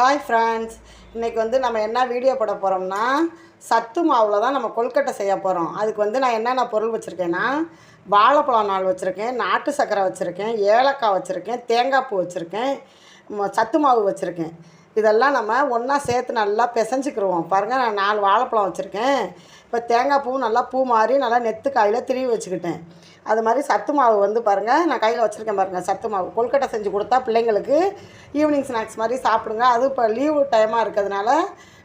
Hi friends இன்றைக்கி வந்து நம்ம என்ன வீடியோ போட போகிறோம்னா சத்து மாவில் தான் நம்ம கொல்கட்டை செய்ய போகிறோம் அதுக்கு வந்து நான் என்னென்ன பொருள் வச்சுருக்கேன்னா வாழைப்பழம் நாள் வச்சுருக்கேன் நாட்டு சர்க்கரை வச்சுருக்கேன் ஏலக்காய் வச்சுருக்கேன் தேங்காய் பூ வச்சுருக்கேன் சத்து மாவு வச்சுருக்கேன். இதெல்லாம் நம்ம ஒன்றா சேர்த்து நல்லா பிசைஞ்சுக்கிருவோம். பாருங்கள் நான் நாலு வாழைப்பழம் வச்சுருக்கேன். இப்போ தேங்காய் பூ நல்லா பூ மாதிரி நல்லா நெத்து காயில் திருவி வச்சுக்கிட்டேன். அது மாதிரி சத்து மாவு வந்து பாருங்கள் நான் கையில் வச்சுருக்கேன் பாருங்கள் சத்து மாவு. கொல்கட்டை செஞ்சு கொடுத்தா பிள்ளைங்களுக்கு ஈவினிங் ஸ்நாக்ஸ் மாதிரி சாப்பிடுங்க. அது இப்போ லீவு டைமாக இருக்கிறதுனால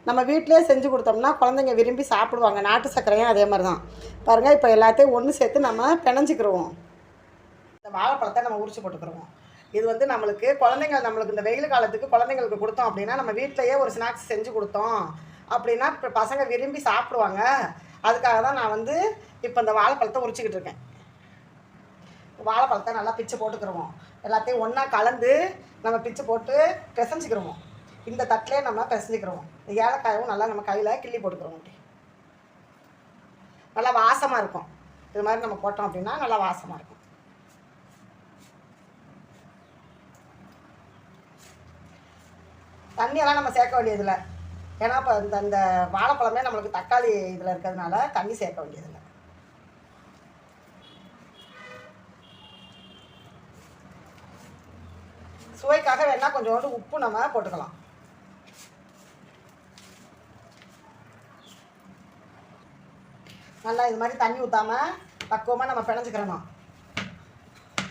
நம்ம வீட்டிலே செஞ்சு கொடுத்தோம்னா குழந்தைங்க விரும்பி சாப்பிடுவாங்க. நாட்டு சர்க்கரையும் அதே மாதிரி தான். பாருங்கள் இப்போ எல்லாத்தையும் ஒன்று சேர்த்து நம்ம பிணைஞ்சிக்கிருவோம். இந்த வாழைப்பழத்தை நம்ம உரிச்சு போட்டுக்கிருவோம். இது வந்து நம்மளுக்கு குழந்தைங்க நம்மளுக்கு இந்த வெயில் காலத்துக்கு குழந்தைங்களுக்கு கொடுத்தோம் அப்படின்னா நம்ம வீட்டிலையே ஒரு ஸ்நாக்ஸ் செஞ்சு கொடுத்தோம். அப்படின்னா இப்போ பசங்க விரும்பி சாப்பிடுவாங்க. அதுக்காக தான் நான் வந்து இப்போ இந்த வாழைப்பழத்தை உரிச்சிக்கிட்டு இருக்கேன். வாழைப்பழத்தை நல்லா பிச்சு போட்டுக்கிறோம் எல்லாத்தையும் ஒன்றா கலந்து நம்ம பிச்சு போட்டு பிசைஞ்சிக்கிறோம் இந்த தட்டிலே நம்ம பிசைஞ்சிக்கிறோம் இந்த ஏலக்காயும் நல்லா நம்ம கையில் கிள்ளி போட்டுக்கிறோம் அப்படி. நல்லா வாசமாக இருக்கும். இது மாதிரி நம்ம போட்டோம் அப்படின்னா நல்லா வாசமாக இருக்கும். தண்ணியெல்லாம் நம்ம சேர்க்க வேண்டியதில்லை. ஏன்னா இப்போ இந்த இந்த வாழைப்பழமே நம்மளுக்கு தக்காளி இதில் இருக்கிறதுனால தண்ணி சேர்க்க வேண்டியதில்லை. சுவைக்காக வேணால் கொஞ்சோண்டு உப்பு நம்ம போட்டுக்கலாம். நல்லா இது மாதிரி தண்ணி ஊற்றாம பக்குவமாக நம்ம பிணைஞ்சிக்கிறணும்.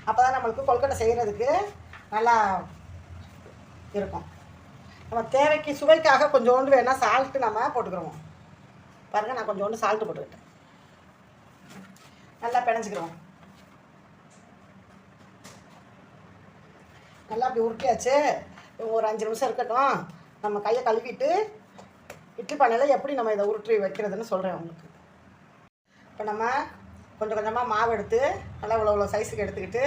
அப்போ தான் நம்மளுக்கு கொழுக்கட்டை செய்கிறதுக்கு நல்லா இருக்கும். நம்ம தேவைக்கு சுவைக்காக கொஞ்சோண்டு வேணால் சால்ட்டு நம்ம போட்டுக்கிறோம். பாருங்கள் நான் கொஞ்சோண்டு சால்ட்டு போட்டுக்கிட்டேன். நல்லா பிணைஞ்சிக்கிறோம். நல்லா அப்படி உருட்டியாச்சு. ஒரு அஞ்சு நிமிஷம் இருக்கட்டும். நம்ம கையை கழுவிட்டு இட்லி பண்ணையில் எப்படி நம்ம இதை உருட்டி வைக்கிறதுன்னு சொல்கிறேன் உங்களுக்கு. இப்போ நம்ம கொஞ்சம் கொஞ்சமாக மாவு எடுத்து நல்லா இவ்வளோ இவ்வளோ சைஸுக்கு எடுத்துக்கிட்டு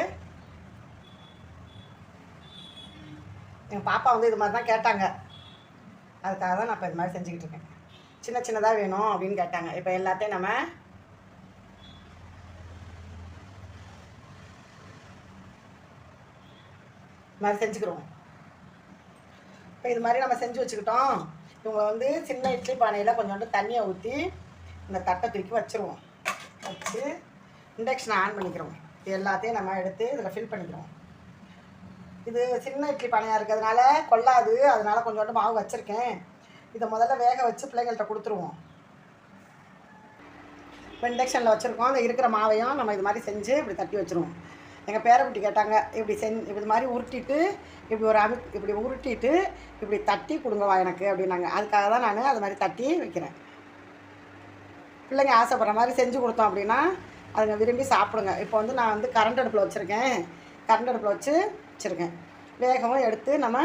எங்கள் பாப்பா வந்து இது மாதிரி தான் கேட்டாங்க. அதுக்காக தான் நான் இப்போ இது மாதிரி செஞ்சுக்கிட்டு இருக்கேன். சின்ன சின்னதாக வேணும் அப்படின்னு கேட்டாங்க. இப்போ எல்லாத்தையும் நம்ம இது மாதிரி செஞ்சுக்கிறோம் இப்போ இது மாதிரி நம்ம செஞ்சு வச்சுக்கிட்டோம். இவங்க வந்து சின்ன இட்லி பானையில் கொஞ்சோண்டு தண்ணியை ஊற்றி இந்த தட்டை தூக்கி வச்சுருவோம். வச்சு இண்டக்ஷனை ஆன் பண்ணிக்கிறோம். இது எல்லாத்தையும் நம்ம எடுத்து இதில் ஃபில் பண்ணிக்கிறோம். இது சின்ன இட்லி பானையாக இருக்கிறதுனால கொள்ளாது. அதனால கொஞ்சோண்டு மாவு வச்சுருக்கேன். இதை முதல்ல வேக வச்சு பிள்ளைங்கள்ட்ட கொடுத்துருவோம். இப்போ இண்டக்ஷனில் வச்சுருக்கோம். அந்த இருக்கிற மாவையும் நம்ம இது மாதிரி செஞ்சு இப்படி தட்டி வச்சுருவோம். எங்கள் பேரக்குட்டி கேட்டாங்க இப்படி செஞ் இப்படி மாதிரி உருட்டிட்டு இப்படி ஒரு அமி இப்படி உருட்டிட்டு இப்படி தட்டி கொடுங்கவா எனக்கு? அப்படின்னாங்க. அதுக்காக தான் நான் அது மாதிரி தட்டி வைக்கிறேன். பிள்ளைங்க ஆசைப்படுற மாதிரி செஞ்சு கொடுத்தோம் அப்படின்னா அதுங்க விரும்பி சாப்பிடுங்க. இப்போ வந்து நான் வந்து கரண்ட் அடுப்பில் வச்சுருக்கேன். கரண்ட் அடுப்பில் வச்சு வச்சுருக்கேன். வேகமும் எடுத்து நம்ம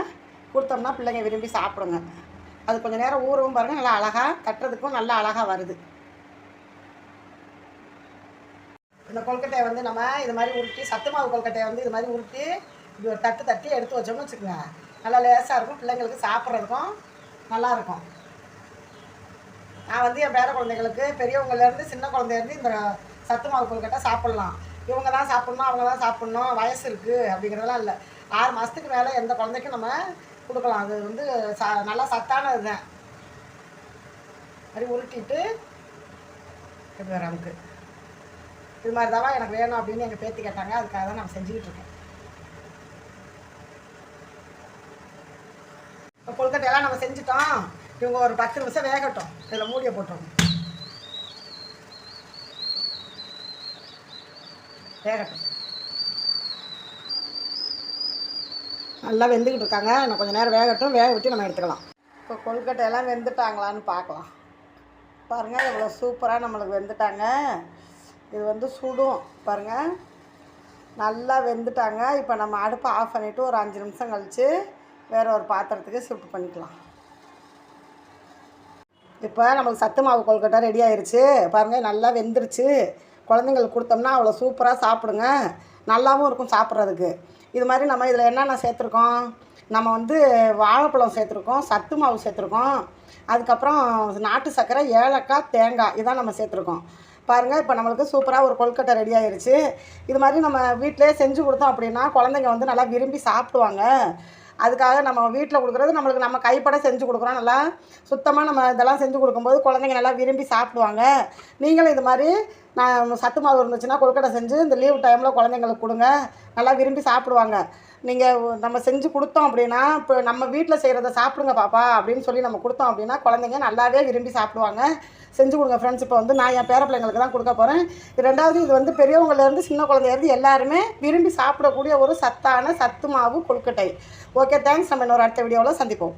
கொடுத்தோம்னா பிள்ளைங்க விரும்பி சாப்பிடுங்க. அது கொஞ்சம் நேரம் ஊறவும் பாருங்கள் நல்லா அழகாக தட்டுறதுக்கும் நல்லா அழகாக வருது. இந்த கொழுக்கட்டையை வந்து நம்ம இது மாதிரி உருட்டி சத்து மாவு கொழுக்கட்டையை வந்து இது மாதிரி உருட்டி இப்படி ஒரு தட்டு தட்டி எடுத்து வச்சோம்னு வச்சுக்கோங்க. நல்லா லேசாக இருக்கும் பிள்ளைங்களுக்கு சாப்பிட்றதுக்கும் நல்லாயிருக்கும் நான் வந்து என் பேர குழந்தைங்களுக்கு பெரியவங்கலேருந்து சின்ன குழந்தையிலேருந்து இந்த சத்து மாவு கொழுக்கட்டை சாப்பிட்லாம். இவங்க தான் சாப்பிட்ணும் அவங்க தான் சாப்பிட்ணும் வயசு இருக்குது அப்படிங்கிறதெல்லாம் இல்லை. ஆறு மாதத்துக்கு மேலே எந்த குழந்தைக்கும் நம்ம கொடுக்கலாம். அது வந்து ச நல்லா சத்தானது தான் மாதிரி உருட்டிட்டு இது வேறு நமக்கு. இது மாதிரி தான் எனக்கு வேணும் அப்படின்னு எங்கள் பேத்தி கேட்டாங்க. அதுக்காக தான் நான் செஞ்சுக்கிட்டு இருக்கேன். இப்போ கொழுக்கட்டையெல்லாம் நம்ம செஞ்சுட்டோம். இவங்க ஒரு பத்து நிமிஷம் வேகட்டும். இதில் மூடியை போட்டோம் வேகட்டும் நல்லா வெந்துக்கிட்டு இருக்காங்க. இன்னும் கொஞ்சம் நேரம் வேகட்டும். வேக விட்டு நம்ம எடுத்துக்கலாம். இப்போ கொழுக்கட்டையெல்லாம் வெந்துட்டாங்களான்னு பார்க்கலாம். பாருங்கள் இவ்வளோ சூப்பராக நம்மளுக்கு வெந்துட்டாங்க. இது வந்து சுடும். பாருங்கள் நல்லா வெந்துட்டாங்க. இப்போ நம்ம அடுப்பை ஆஃப் பண்ணிவிட்டு ஒரு அஞ்சு நிமிஷம் கழித்து வேறு ஒரு பாத்திரத்துக்கு ஷிஃப்ட் பண்ணிக்கலாம். இப்போ நம்மளுக்கு சத்து மாவு கொழுக்கட்டை ரெடி ஆயிடுச்சு பாருங்கள் நல்லா வெந்துருச்சு. குழந்தைங்களுக்கு கொடுத்தோம்னா அவ்வளோ சூப்பராக சாப்பிடுங்க. நல்லாவும் இருக்கும் சாப்பிட்றதுக்கு. இது மாதிரி நம்ம இதில் என்னென்ன சேர்த்துருக்கோம்? நம்ம வந்து வாழைப்பழம் சேர்த்துருக்கோம் சத்து மாவு சேர்த்துருக்கோம். அதுக்கப்புறம் நாட்டு சர்க்கரை ஏலக்காய் தேங்காய் இதான் நம்ம சேர்த்துருக்கோம். பாருங்கள் இப்போ நம்மளுக்கு சூப்பராக ஒரு கொழுக்கட்டை ரெடி ஆயிடுச்சு இது மாதிரி நம்ம வீட்டிலே செஞ்சு கொடுத்தோம் அப்படின்னா குழந்தைங்க வந்து நல்லா விரும்பி சாப்பிடுவாங்க. அதுக்காக நம்ம வீட்டில் கொடுக்குறது நம்மளுக்கு நம்ம கைப்பட செஞ்சு கொடுக்குறோம். நல்லா சுத்தமாக நம்ம இதெல்லாம் செஞ்சு கொடுக்கும்போது குழந்தைங்க நல்லா விரும்பி சாப்பிடுவாங்க. நீங்களும் இது மாதிரி நான் சத்து மாவு இருந்துச்சுன்னா கொழுக்கட்டை செஞ்சு இந்த லீவு டைமில் குழந்தைங்களுக்கு கொடுங்க. நல்லா விரும்பி சாப்பிடுவாங்க. நீங்கள் நம்ம செஞ்சு கொடுத்தோம் அப்படின்னா இப்போ நம்ம வீட்டில் செய்கிறத சாப்பிடுங்க பாப்பா அப்படின்னு சொல்லி நம்ம கொடுத்தோம் அப்படின்னா குழந்தைங்க நல்லாவே விரும்பி சாப்பிடுவாங்க. செஞ்சு கொடுங்க ஃப்ரெண்ட்ஸ் இப்போ வந்து நான் என் பேர பிள்ளைங்களுக்கு தான் கொடுக்க போகிறேன் ரெண்டாவது இது வந்து பெரியவங்கலேருந்து சின்ன குழந்தையிலேருந்து எல்லாருமே விரும்பி சாப்பிடக்கூடிய ஒரு சத்தான சத்து மாவு கொழுக்கட்டை. ஓகே தேங்க்ஸ் நம்ம இன்னொரு அடுத்த வீடியோவில் சந்திப்போம்.